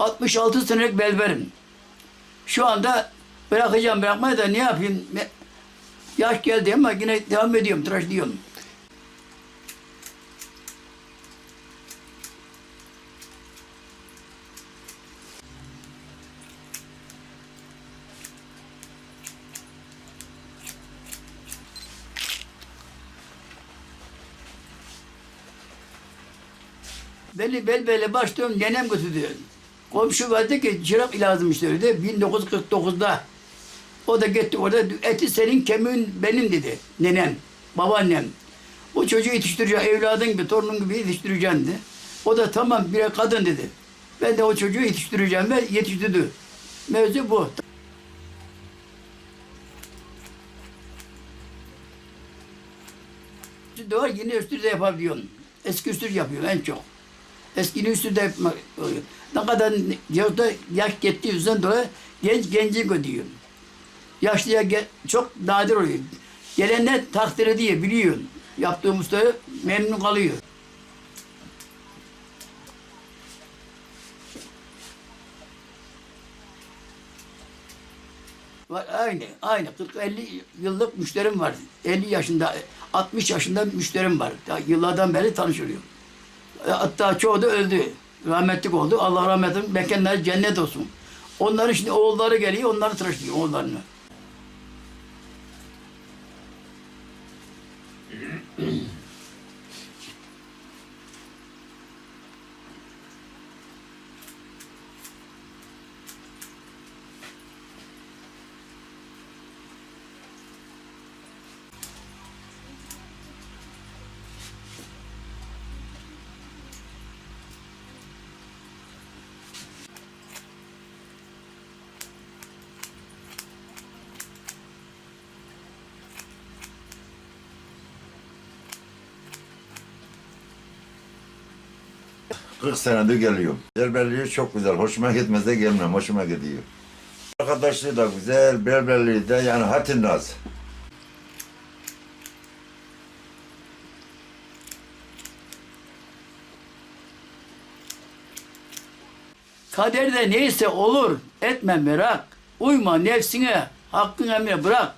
66 senelik belberim. Şu anda bırakacağım bırakmayı da ne yapayım? Yaş geldi ama yine devam ediyorum, tıraşlıyorum. Beni bel bele başlıyorum, nenem götürdü. Komşu vardı ki çırak lazım işte öyle 1949'da. O da gitti orada eti senin kemiğin benim dedi nenem, babaannem. Bu çocuğu yetiştireceğim, evladın gibi, torunun gibi yetiştireceğim dedi. O da tamam bir kadın dedi. Ben de o çocuğu yetiştireceğim ve yetiştirdi. Mevzu bu. Şimdi var yeni üstü de yapabiliyorum. Eski üstü yapıyorum en çok. Eskini üstü de. Ne kadar yolda yaş gittiği yüzden dolayı genç genci ödüyor. Yaşlıya ge- çok nadir oluyor. Gelenler takdir ediyor, biliyor. Yaptığım ustayı memnun kalıyor. Aynı, aynı. 40-50 yıllık müşterim var. 50 yaşında, 60 yaşında müşterim var. Yıllardan beri tanışıyorum. E, Hatta çoğu da öldü. Rahmetlik oldu. Allah rahmet eylesin. Mekanları cennet olsun. Onların şimdi oğulları geliyor, onları tıraşlıyor, oğullarını. Kırk senedir geliyorum. Berberliği çok güzel. Hoşuma gitmez de gelmem. Hoşuma gidiyor. Arkadaşlığı da güzel. Berberliği de yani hatin naz. Kaderde neyse olur, etme merak. Uyma nefsine, hakkın emrine bırak.